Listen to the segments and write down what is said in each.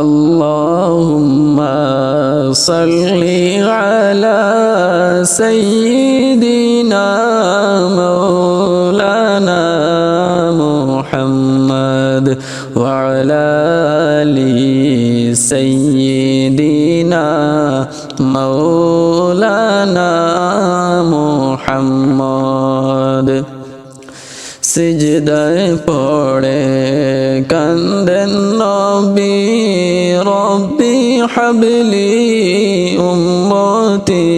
اللهم صل على سيدنا مولانا محمد وعلى ال سيدنا مولانا محمد سجدة پڑے کندن রব্বি হাবলি উম্মতি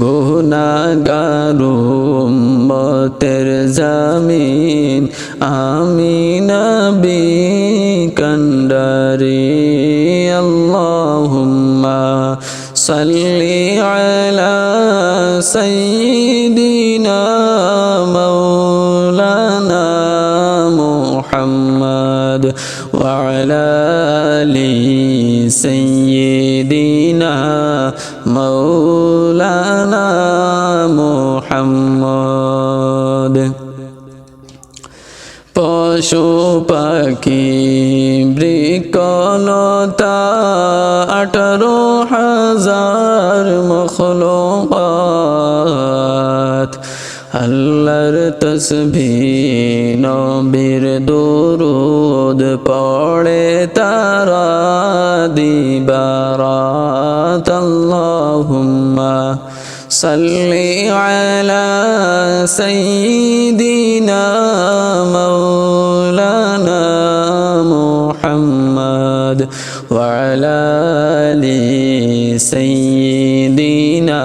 গুনাগারু উম্মতের জামিন আমি নবী কন্ডারি আল্লাহুম্মা সাল্লি আলা সাইয়্যিদিনা মৌলানা মোহাম্মদ। পশু পাখি বৃকলতা আঠারো হাজার আল্লাহর তসবি নবীর দরুদ পড়ে তারা দিবারাত। আল্লাহুম্মা সাল্লি আলা সাইয়্যিদিনা মাওলানা মুহাম্মদ ওয়া আলা আলি সাইয়্যিদিনা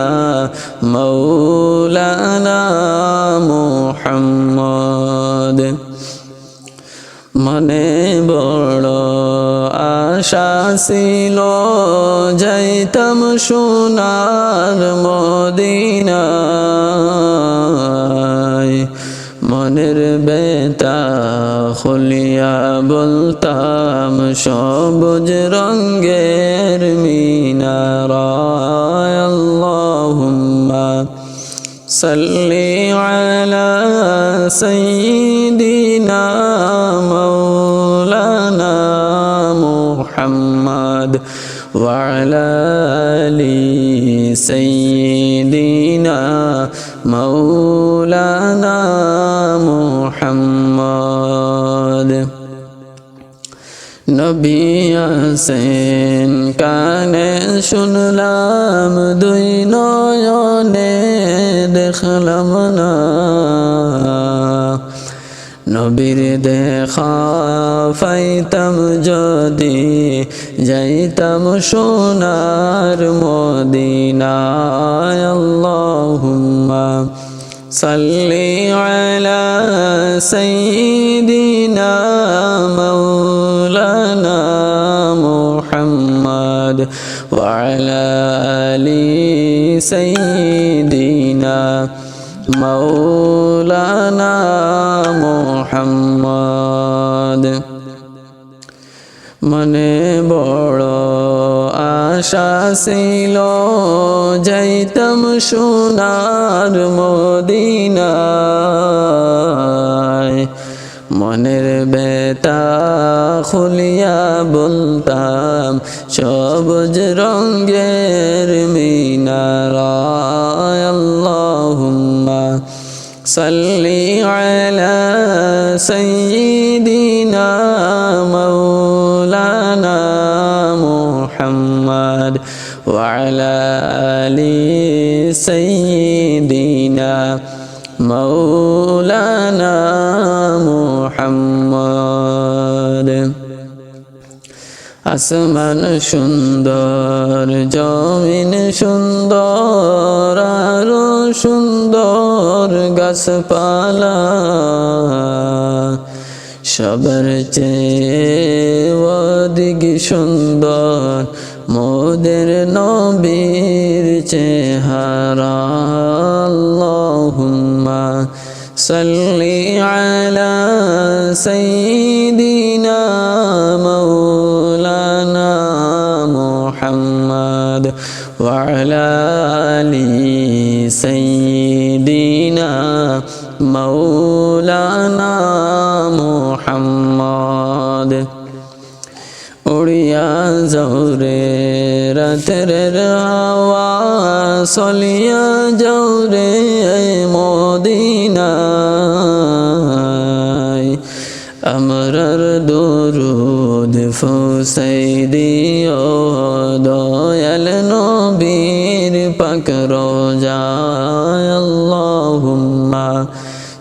মাওলানা মনে বড় আশা ছিল, যাইতাম সোনার মদিনায়। মনের বেতা খুলিয়া বলতাম, সবুজ রঙ্গের মিনারায় আল্লাহুম্মা সাল্লি আলা সাইয়্যিদিনা মুহাম্মদ وعلى آل سيدنا مولانا محمد নবী আসেন কানে শুনলাম দুই নয়নে দেখলাম না নবীর দেখা পাইতাম যদি যাইতাম সোনার মদিনায় আল্লাহুম্মা সাল্লি আলা সাইয়্যিদিনা মাওলানা মুহাম্মদ ওয়া আলা আলি সাইয়্যিদিনা مولانا محمد মনে বড় আশা ছিল যাইতাম সোনার মদিনায় মনের বেতা খুলিয়া বলতাম সবুজ রঙ্গের মিনারায় আল্লাহুম্মা সাল্লি আলা সাইয়্যিদিনা মাওলানা মুহাম্মদ وعلى آل سيدنا مولانا محمد আসমান সুন্দর জমিন সুন্দর আরো সুন্দর গাছপালা সবার চেয়ে অধিক সুন্দর মোদের নবীর চেহারা আল্লাহুম্মা সাল্লি আলা সাইয়্যিদিনা মাওলানা মুহাম্মদ ওয়া মৌলানা মোহাম্মদ। উড়িয়া জৌরে রতের হাওয়া সলিয়া জৌরে মদিনা আমরার দরুদ ফুসাই দিও দয়াল নবীর পাক রোজা